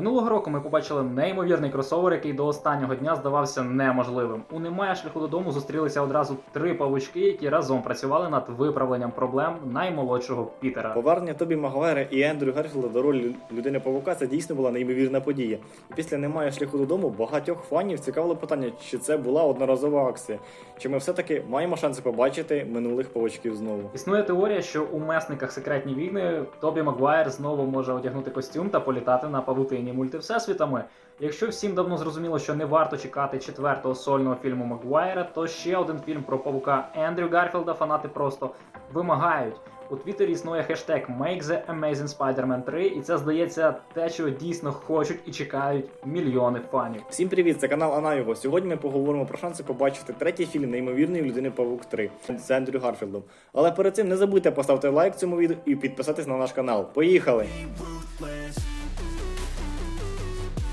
Минулого року ми побачили неймовірний кросовер, який до останнього дня здавався неможливим. У немає шляху додому зустрілися одразу три павучки, які разом працювали над виправленням проблем наймолодшого Пітера. Повернення Тобі Магуайра і Ендрю Гарфілда до ролі людини павука це дійсно була неймовірна подія. І після немає шляху додому багатьох фанів цікавило питання, чи це була одноразова акція, чи ми все-таки маємо шанси побачити минулих павучків знову. Існує теорія, що у месниках секретні війни Тобі Магуайр знову може одягнути костюм та політати на павутині мультивсесвітами. Якщо всім давно зрозуміло, що не варто чекати четвертого сольного фільму Магуайра, то ще один фільм про павука Ендрю Гарфілда фанати просто вимагають. У Твіттері існує хештег Make the Amazing Spider-Man 3, і це здається те, чого дійсно хочуть і чекають мільйони фанів. Всім привіт, це канал Анайого. Сьогодні ми поговоримо про шанси побачити третій фільм неймовірної людини Павук 3 з Ендрю Гарфілдом. Але перед цим не забудьте поставити лайк цьому відео і підписатись на наш канал. Поїхали!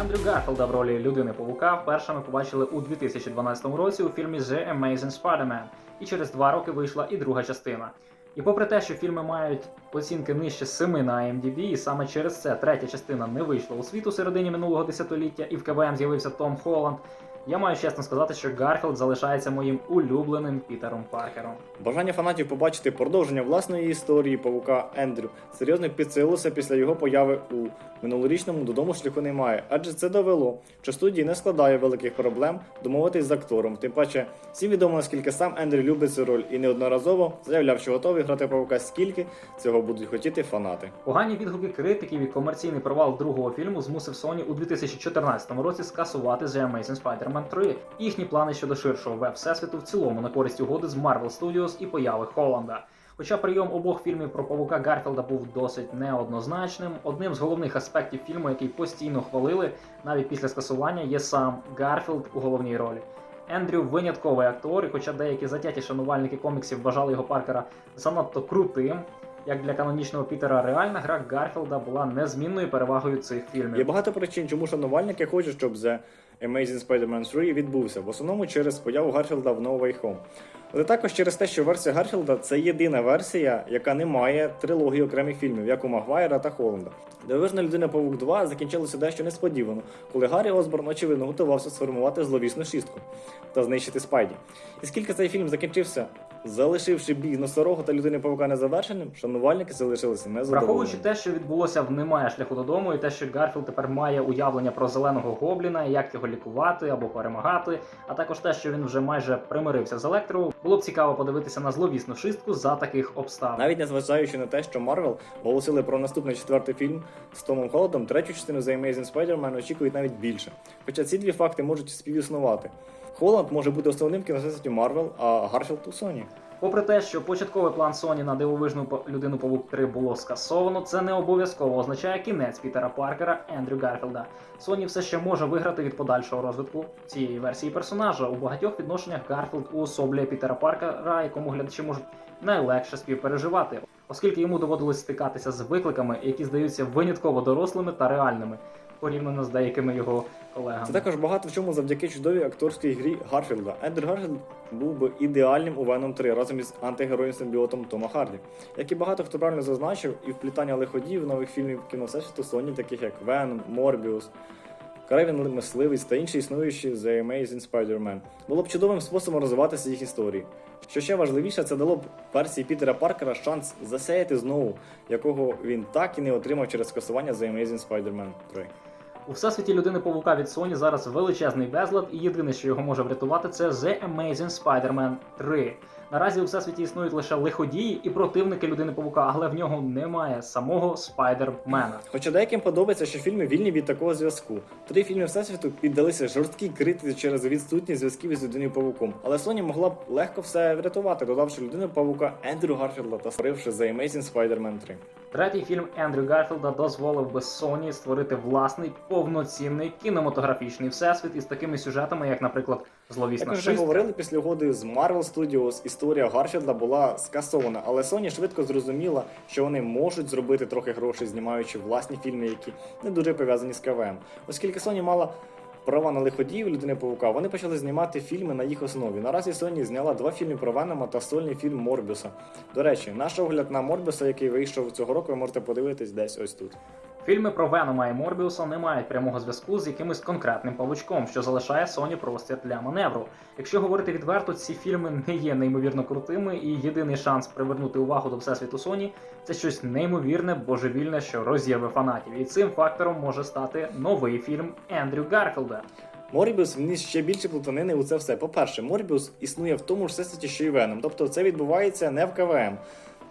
Ендрю Гарфілда в ролі людини павука вперше ми побачили у 2012 році у фільмі The Amazing Spider-Man, і через два роки вийшла і друга частина. І попри те, що фільми мають оцінки нижче 7 на IMDb, і саме через це третя частина не вийшла у світ у середині минулого десятиліття, і в КВМ з'явився Том Холланд. Я маю чесно сказати, що Гарфілд залишається моїм улюбленим Пітером Паркером. Бажання фанатів побачити продовження власної історії павука Ендрю серйозно підсилилося після його появи у минулорічному додому шляху немає, адже це довело, що студії не складає великих проблем домовитись з актором. Тим паче, всім відомо наскільки сам Ендрю любить цю роль і неодноразово заявляв, що готовий грати павука скільки цього будуть хотіти фанати. Погані відгуки критиків і комерційний провал другого фільму змусив Sony у 2014 році скасувати The Amazing Spider-Man 3 і їхні плани щодо ширшого веб-всесвіту в цілому на користь угоди з Marvel Studios і появи Холланда. Хоча прийом обох фільмів про павука Гарфілда був досить неоднозначним, одним з головних аспектів фільму, який постійно хвалили навіть після скасування, є сам Гарфілд у головній ролі. Ендрю винятковий актор, і хоча деякі затяті шанувальники коміксів вважали його Паркера занадто крутим, як для канонічного Пітера, реальна гра Гарфілда була незмінною перевагою цих фільмів. Є багато причин, чому шанувальники хочуть, щоб The Amazing Spider-Man 3 відбувся, в основному через появу Гарфілда в No Way Home. Але також через те, що версія Гарфілда це єдина версія, яка не має трилогії окремих фільмів, як у Магуайра та Холланда. Дивижна людина Павук 2 закінчилося дещо несподівано, коли Гаррі Осборн, очевидно, готувався сформувати зловісну шістку та знищити Спайді. І скільки цей фільм закінчився, залишивши бій носорога та людини Павука незавершеним, шанувальники залишилися незадоволені. Враховуючи те, що відбулося в немає шляху додому, і те, що Гарфілд тепер має уявлення про зеленого гобліна, як його лікувати або перемагати, а також те, що він вже майже примирився з електро, було б цікаво подивитися на зловісну шистку за таких обставин. Навіть незважаючи на те, що Марвел оголосили про наступний четвертий фільм з Томом Холодом, третю частину The Amazing Spider-Man очікують навіть більше. Хоча ці дві факти можуть співіснувати. Холланд може бути основним кіносвіті Марвел, а Гарфілд у Sony. Попри те, що початковий план Sony на дивовижну людину Павук 3 було скасовано, це не обов'язково означає кінець Пітера Паркера Ендрю Гарфілда. Sony все ще може виграти від подальшого розвитку цієї версії персонажа. У багатьох відношеннях Гарфілд уособлює Пітера Паркера, якому глядачі можуть найлегше співпереживати, оскільки йому доводилось стикатися з викликами, які здаються винятково дорослими та реальними, порівняно з деякими його колегами. Це також багато в чому завдяки чудовій акторській грі Гарфілда. Ендрю Гарфілд був би ідеальним у Веном 3 разом із антигероєм симбіотом Тома Харді. Як і багато хто правильно зазначив, і вплітання лиходіїв нових фільмів кіно всесвіту Sony, таких як Веном, Морбіус, Каревін Мисливець та інші існуючі The Amazing Spider-Man, було б чудовим способом розвиватися їх історії. Що ще важливіше, це дало б версії Пітера Паркера шанс засеяти знову, якого він так і не отримав через скасування The Amazing Spider-Man 3. У всесвіті людини павука від Sony зараз величезний безлад, і єдине, що його може врятувати, це The Amazing Spider-Man 3. Наразі у всесвіті існують лише лиходії і противники людини павука, але в нього немає самого Спайдермена. Хоча деяким подобається, що фільми вільні від такого зв'язку. Три фільми Всесвіту піддалися жорсткій критиці через відсутність зв'язків із людиною павуком. Але Sony могла б легко все врятувати, додавши людину павука Ендрю Гарфілда та створивши The Amazing Spider-Man 3. Третій фільм Ендрю Гарфілда дозволив би Sony створити власний повноцінний кінематографічний всесвіт із такими сюжетами, як, наприклад, Як зловісна ми вже шистка. говорили після угоди з Marvel Studios, історія Гарфілда була скасована, але Sony швидко зрозуміла, що вони можуть зробити трохи грошей, знімаючи власні фільми, які не дуже пов'язані з КВМ. Оскільки Sony мала права на лиходіїв людини павука, вони почали знімати фільми на їх основі. Наразі Sony зняла два фільми про Венома та сольний фільм Морбіуса. До речі, наш огляд на Морбіуса, який вийшов цього року, ви можете подивитись десь ось тут. Фільми про Венома і Морбіуса не мають прямого зв'язку з якимось конкретним павучком, що залишає Sony простір для маневру. Якщо говорити відверто, ці фільми не є неймовірно крутими, і єдиний шанс привернути увагу до всесвіту Sony – це щось неймовірне, божевільне, що розірве фанатів. І цим фактором може стати новий фільм Ендрю Гарфілда. Морбіус вніс ще більше плутанини у це все. По-перше, Морбіус існує в тому ж всесвіті, що і Веном, тобто це відбувається не в КВМ.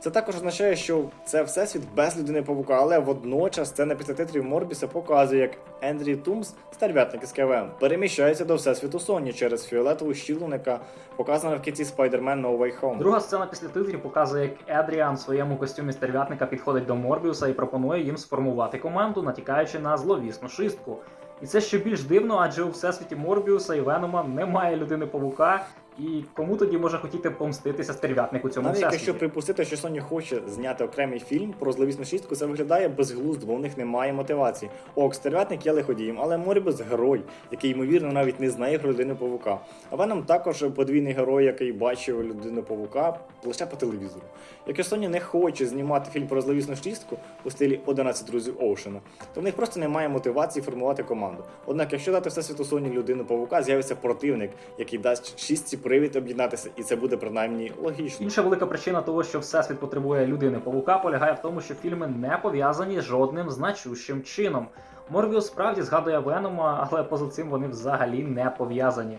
Це також означає, що це всесвіт без людини павука, але водночас сцена після титрів Морбіса показує, як Ендрі Тумс, старвятник із КВМ, переміщається до всесвіту Соні через фіолетову щілину, яка показана в кінці Spider-Man No Way Home. Друга сцена після титрів показує, як Едріан в своєму костюмі стерв'ятника підходить до Морбіуса і пропонує їм сформувати команду, натякаючи на зловісну шистку. І це ще більш дивно, адже у всесвіті Морбіуса і Венома немає людини павука. І кому тоді може хотіти помститися стерв'ятник у цьому Навіть всесвіті? якщо припустити, що Sony хоче зняти окремий фільм про зловісну шістку, це виглядає безглуздо, бо в них немає мотивації. Ок, стервятник є лиходієм, але Морбіус герой, який ймовірно навіть не знає про людину павука. А Веном також подвійний герой, який бачив людину павука лише по телевізору. Якщо Sony не хоче знімати фільм про зловісну шістку у стилі 11 друзів Оушена, то в них просто немає мотивації формувати команду. Однак, якщо дати всесвіту Sony людину павука, з'явиться противник, який дасть шістці привід об'єднатися, і це буде принаймні логічно. Інша велика причина того, що всесвіт потребує людини павука, полягає в тому, що фільми не пов'язані жодним значущим чином. Морбіус справді згадує Венома, але поза цим вони взагалі не пов'язані.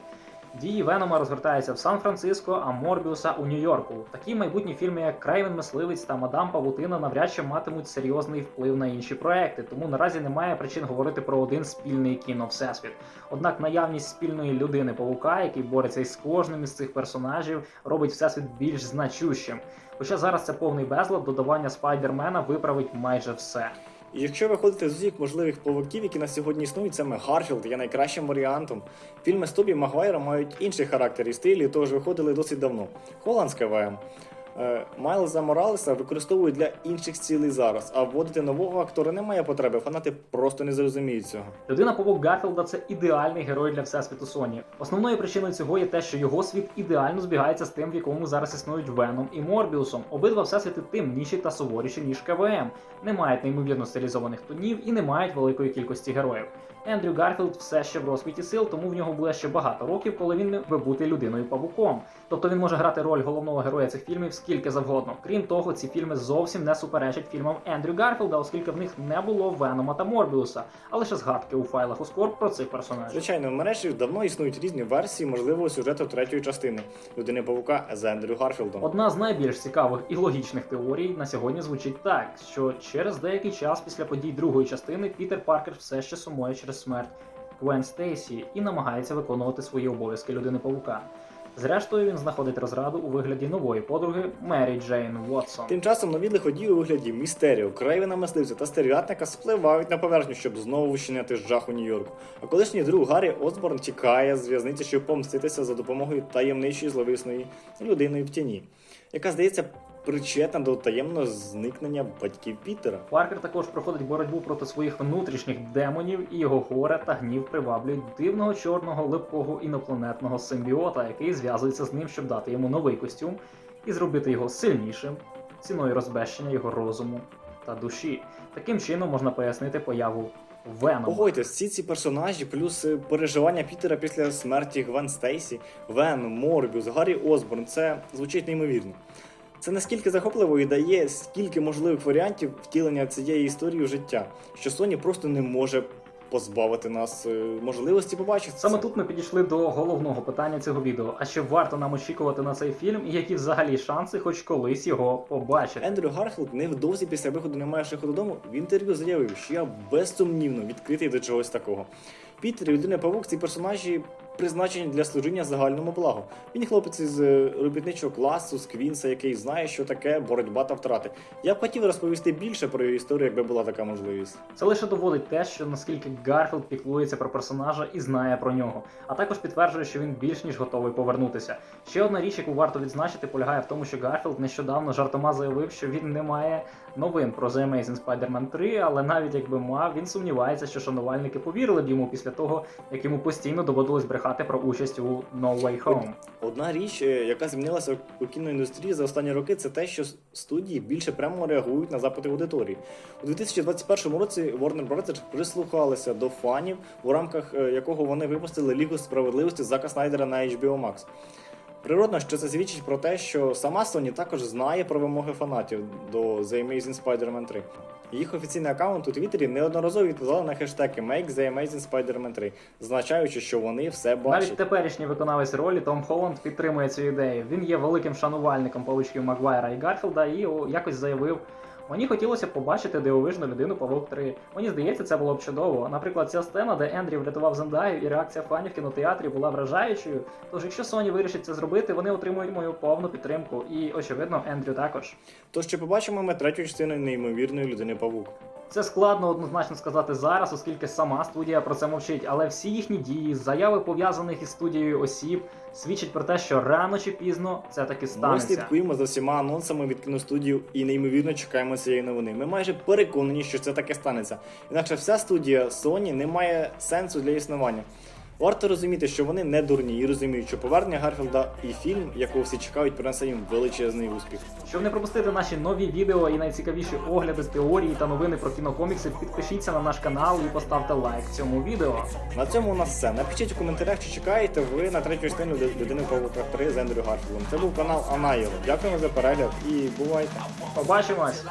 Дії Венома розгортаються в Сан-Франциско, а Морбіуса у Нью-Йорку. Такі майбутні фільми, як Крайвен Мисливець та Мадам Павутина, навряд чи матимуть серйозний вплив на інші проекти, тому наразі немає причин говорити про один спільний кіно всесвіт. Однак наявність спільної людини павука, який бореться із кожним із цих персонажів, робить всесвіт більш значущим. Хоча зараз це повний безлад, додавання спайдермена виправить майже все. І якщо виходити з усіх можливих павуків, які на сьогодні існують, саме Гарфілд є найкращим варіантом. Фільми з Тобі Магуайром мають інший характер і стиль, і тож виходили досить давно. Холандська ВМ. Е, Майлза Моралеса використовують для інших цілей зараз, а вводити нового актора немає потреби. Фанати просто не зрозуміють цього. Людина Павук Гарфілда це ідеальний герой для всесвіту Соні. Основною причиною цього є те, що його світ ідеально збігається з тим, в якому зараз існують Веном і Морбіусом. Обидва всесвіти темніші та суворіші, ніж КВМ, не мають неймовірно стилізованих тонів і не мають великої кількості героїв. Ендрю Гарфілд все ще в розквіті сил, тому в нього буде ще багато років, коли він би бути людиною павуком. Тобто він може грати роль головного героя цих фільмів скільки завгодно. Крім того, ці фільми зовсім не суперечать фільмам Ендрю Гарфілда, оскільки в них не було Венома та Морбіуса, а лише згадки у файлах у Скорб про цих персонажів. Звичайно, в мережі давно існують різні версії можливого сюжету третьої частини людини павука з Ендрю Гарфілдом. Одна з найбільш цікавих і логічних теорій на сьогодні звучить так: що через деякий час після подій другої частини Пітер Паркер все ще сумує через смерть Гвен Стейсі і намагається виконувати свої обов'язки людини павука. Зрештою, він знаходить розраду у вигляді нової подруги Мері Джейн Вотсон. Тим часом нові лиходії у вигляді Містеріо, Крейвена Мисливця та Стерв'ятника спливають на поверхню, щоб знову вчиняти жах у Нью-Йорку. А колишній друг Гаррі Осборн тікає з в'язниці, щоб помститися за допомогою таємничої зловісної людини в тіні, яка здається причетна до таємного зникнення батьків Пітера. Паркер також проходить боротьбу проти своїх внутрішніх демонів, і його горе та гнів приваблюють дивного чорного липкого інопланетного симбіота, який зв'язується з ним, щоб дати йому новий костюм і зробити його сильнішим, ціною розбещення його розуму та душі. Таким чином можна пояснити появу Венома. Погодьтесь, всі ці персонажі, плюс е, переживання Пітера після смерті Гвен Стейсі, Вен, Морбіус, Гаррі Осборн, це звучить неймовірно. Це наскільки захопливо і дає стільки можливих варіантів втілення цієї історії в життя, що Sony просто не може позбавити нас е, можливості побачити. Саме тут ми підійшли до головного питання цього відео. А чи варто нам очікувати на цей фільм, і які взагалі шанси хоч колись його побачити? Ендрю Гарфілд невдовзі після виходу немає шляху додому в інтерв'ю заявив, що я безсумнівно відкритий до чогось такого. Пітер і людина Павук ці персонажі призначені для служіння загальному благу. Він хлопець із е, робітничого класу, з Квінса, який знає, що таке боротьба та втрати. Я б хотів розповісти більше про його історію, якби була така можливість. Це лише доводить те, що наскільки Гарфілд піклується про персонажа і знає про нього, а також підтверджує, що він більш ніж готовий повернутися. Ще одна річ, яку варто відзначити, полягає в тому, що Гарфілд нещодавно жартома заявив, що він не має новин про The Amazing Spider-Man 3, але навіть якби мав, він сумнівається, що шанувальники повірили б йому після того, як йому постійно доводилось брехати збрехати про участь у No Way Home. Одна річ, е, яка змінилася у кіноіндустрії за останні роки, це те, що студії більше прямо реагують на запити аудиторії. У 2021 році Warner Bros. прислухалися до фанів, у рамках е, якого вони випустили Лігу справедливості Зака Снайдера на HBO Max. Природно, що це свідчить про те, що сама Sony також знає про вимоги фанатів до The Amazing Spider-Man 3. Їх офіційний аккаунт у Твіттері неодноразово відповідали на хештеги Make the Amazing Spider-Man 3, зазначаючи, що вони все бачать. Навіть теперішній виконавець ролі Том Холланд підтримує цю ідею. Він є великим шанувальником павучків Магуайра і Гарфілда і якось заявив. Мені хотілося побачити дивовижну людину Павук 3. Мені здається, це було б чудово. Наприклад, ця сцена, де Ендрі врятував Зендаю, і реакція фанів в кінотеатрі була вражаючою. Тож, якщо Sony вирішить це зробити, вони отримують мою повну підтримку. І, очевидно, Ендрю також. Тож чи побачимо ми третю частину неймовірної людини Павук? Це складно однозначно сказати зараз, оскільки сама студія про це мовчить, але всі їхні дії, заяви пов'язаних із студією осіб, свідчать про те, що рано чи пізно це таки Ми слідкуємо за всіма анонсами від кіностудію і неймовірно чекаємо цієї новини. Ми майже переконані, що це таке станеться. Інакше вся студія Sony не має сенсу для існування. Варто розуміти, що вони не дурні і розуміють, що повернення Гарфілда і фільм, якого всі чекають, принесе їм величезний успіх. Щоб не пропустити наші нові відео і найцікавіші огляди, з теорії та новини про кінокомікси, підпишіться на наш канал і поставте лайк цьому відео. На цьому у нас все. Напишіть у коментарях, чи чекаєте ви на третю частину «Лю- людини Павука 3 з Ендрю Гарфілдом. Це був канал Анайо. Дякуємо за перегляд і бувайте. Побачимось!